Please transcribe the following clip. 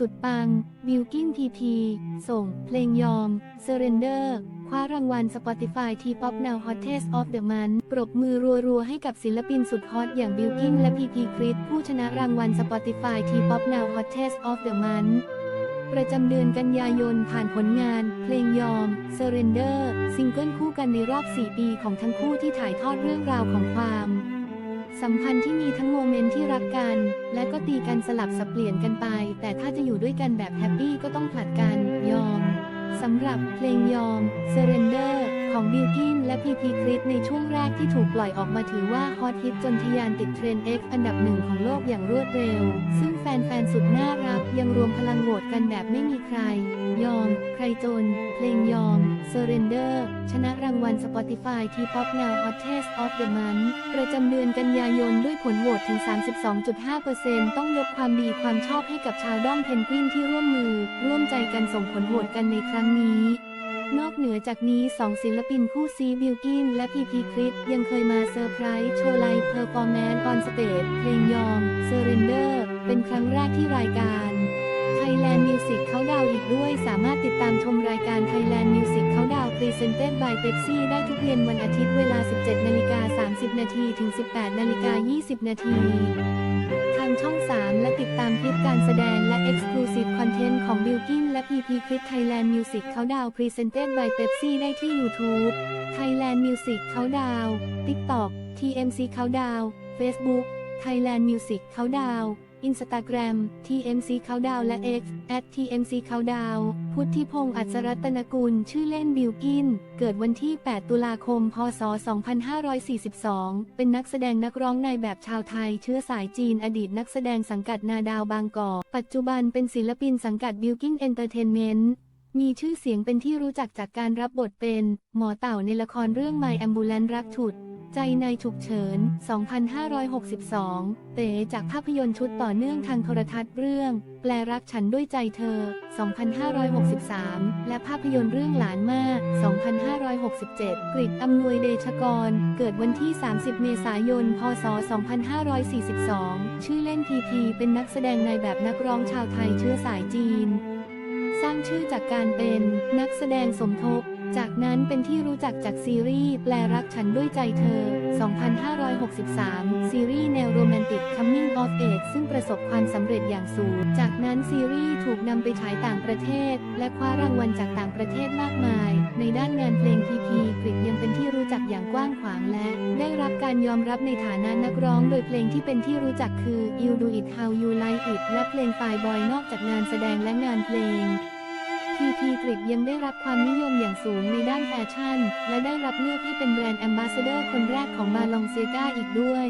สุดปัง บิลกินพีพี ส่ง เพลงยอม Surrender คว้ารางวัล Spotify T-POP Now Hottest of the Month ปรบมือรัวๆ ให้กับศิลปินสุดฮอตอย่างบิลกินและพีพีคริสผู้ชนะรางวัล Spotify T-POP Now Hottest of the Month ประจำเดือนกันยายนผ่านผลงาน เพลงยอม Surrender ซิงเกิลคู่กันในรอบ 4 ปีของทั้งคู่ที่ถ่ายทอดเรื่องราวของความ สัมพันธ์ที่มีทั้งโมเมนต์ที่รักกัน และก็ตีกันสลับสับเปลี่ยนกันไป แต่ถ้าจะอยู่ด้วยกันแบบแฮปปี้ก็ต้องผลัดกัน ยอมสำหรับเพลงยอม Surrender ของบิลกินและพีพีคริสในช่วงแรกที่ถูกปล่อยออกมาถือว่าฮอตฮิตจนทยานติดเทรนด์ X อันดับหนึ่งของโลกอย่างรวดเร็ว ซึ่งแฟนๆ สุดน่ารักยังรวมพลังโหวตกันแบบไม่มีใคร ยอม รจน เพลงยอม Surrender ชนะรางวัล Spotify T-POP Now Hottest of the Month ประจำเดือนกันยายนด้วยผลโหวตถึง 32.5%ต้องยกความดีความชอบให้กับชาวด้อมเพนกวินที่ร่วมมือ ร่วมใจกันส่งผลโหวตกันในครั้งนี้นอกเหนือจากนี้สองศิลปินคู่ซีบิลกินและพีพีคริสยังเคยมาเซอร์ไพรส์โชว์ไลฟ์เพอร์ฟอร์แมนซ์ออนสเตจเพลงยอม Surrender เป็นครั้งแรกที่รายการ Thailand Music เขาดาวอีกด้วยสามารถติด รายการ Thailand Music เขาดาว Presented by Pepsi ได้ทุกเย็นวันอาทิตย์เวลา 17 นาฬิกา 30 นาทีถึง 18 นาฬิกา 20 นาทีทางช่อง 3 และติดตามคลิปการแสดงและ Exclusive Content ของ b i l k i n และ PP คลิป Thailand Music เขาดาว Presented by Pepsi ได้ที่ YouTube Thailand Music เขาดาว TikTok TMC เขาดาว Facebook Thailand Music เขาดาว Instagram TMC เขาดาวและ X at TMC เขาดาวพุทธิพงษ์อัศรัตนกุล ชื่อเล่นบิลกิน เกิดวันที่ 8 ตุลาคม พศ 2542 เป็นนักแสดงนักร้องนายแบบชาวไทย เชื้อสายจีนอดีตนักแสดงสังกัดนาดาวบางกอกปัจจุบันเป็นศิลปินสังกัดบิลกินเอนเตอร์เทนเมนต์มีชื่อเสียงเป็นที่รู้จักจากการรับบทเป็น หมอเต่าในละครเรื่อง My Ambulance รักฉุด ใจในฉุกเฉิน 2562 เต๋จากภาพยนตร์ชุดต่อเนื่องทางโทรทัศน์เรื่อง แปลรักฉันด้วยใจเธอ 2563 และภาพยนตร์เรื่องหลานมาก 2567 กริดอำนวยเดชกร เกิดวันที่ 30 เมษายน พศ 2542 ชื่อเล่นพีพีเป็นนักแสดงในแบบนักร้องชาวไทยเชื้อสายจีน สร้างชื่อจากการเป็นนักแสดงสมทบ เป็นที่รู้จักจากซีรีส์แปลรักฉันด้วยใจเธอ 2563 ซีรีส์แนวโรแมนติก Coming of Age ซึ่งประสบความสำเร็จอย่างสูง จากนั้นซีรีส์ถูกนำไปฉายต่างประเทศ และคว้ารางวัลจากต่างประเทศมากมาย ในด้านงานเพลงพีพีกริดยังเป็นที่รู้จักอย่างกว้างขวางและ ได้รับการยอมรับในฐานะนักร้องโดยเพลงที่เป็นที่รู้จักคือ You Do It How You Like It และเพลง Fire Boy นอกจากงานแสดงและงานเพลง พีพีกริดยังได้รับความนิยมอย่างสูงในด้านแฟชั่น และได้รับเลือกให้เป็นแบรนด์แอมบาสเดอร์คนแรกของบาลองเซียกาอีกด้วย